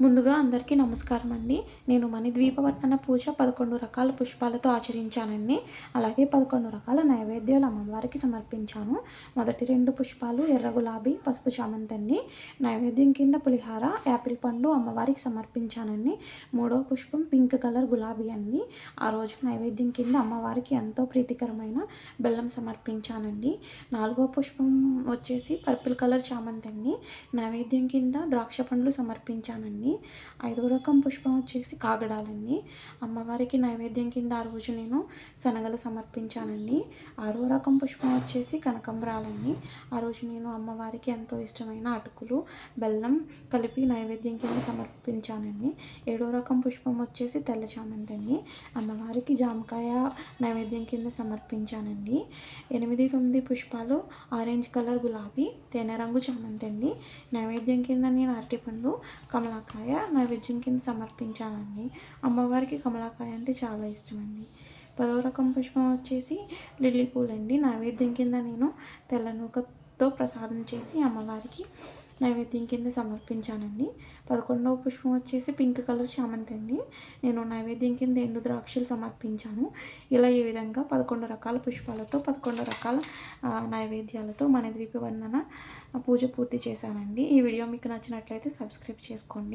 ముందుగా అందరికీ నమస్కారం అండి. నేను మణిద్వీపవర్తన పూజ పదకొండు రకాల పుష్పాలతో ఆచరించానండి. అలాగే పదకొండు రకాల నైవేద్యాలు అమ్మవారికి సమర్పించాను. మొదటి రెండు పుష్పాలు ఎర్ర గులాబీ పసుపు చామంతి అండి నైవేద్యం కింద పులిహార యాపిల్ పండు అమ్మవారికి సమర్పించానండి. మూడో పుష్పం పింక్ కలర్ గులాబీ అండి. ఆ రోజు నైవేద్యం కింద అమ్మవారికి ఎంతో ప్రీతికరమైన బెల్లం సమర్పించానండి. నాలుగో పుష్పం వచ్చేసి పర్పుల్ కలర్ చామంతి అండి నైవేద్యం కింద ద్రాక్ష పండ్లు సమర్పించానండి. ఐదో రకం పుష్పం వచ్చేసి కాగడాలండి. అమ్మవారికి నైవేద్యం కింద ఆ రోజు నేను శనగలు సమర్పించానండి. ఆరో రకం పుష్పం వచ్చేసి కనకంబరాలండి. ఆ రోజు నేను అమ్మవారికి ఎంతో ఇష్టమైన అటుకులు బెల్లం కలిపి నైవేద్యం కింద సమర్పించానండి. ఏడో రకం పుష్పం వచ్చేసి తెల్ల చామంతి అండి అమ్మవారికి జామకాయ నైవేద్యం కింద సమర్పించానండి. ఎనిమిది తొమ్మిది పుష్పాలు ఆరెంజ్ కలర్ గులాబీ తేనె రంగు చామంతి అండి నైవేద్యం కింద నేను అరటిపండు కమలాకాయ నైవేద్యం కింద సమర్పించానండి అమ్మవారికి కమలాకాయ అంటే చాలా ఇష్టమండి. పదో రకం పుష్పం వచ్చేసి లిల్లీ పూలండి. నైవేద్యం కింద నేను తెల్ల నూకతో ప్రసాదం చేసి అమ్మవారికి నైవేద్యం కింద సమర్పించానండి. పదకొండవ పుష్పం వచ్చేసి పింక్ కలర్ చామంతి అండి. నేను నైవేద్యం కింద ఎండు ద్రాక్షలు సమర్పించాను. ఇలా ఈ విధంగా పదకొండు రకాల పుష్పాలతో పదకొండు రకాల నైవేద్యాలతో మన ద్వీప వర్ణన పూజ పూర్తి చేశానండి. ఈ వీడియో మీకు నచ్చినట్లయితే సబ్స్క్రైబ్ చేసుకోండి.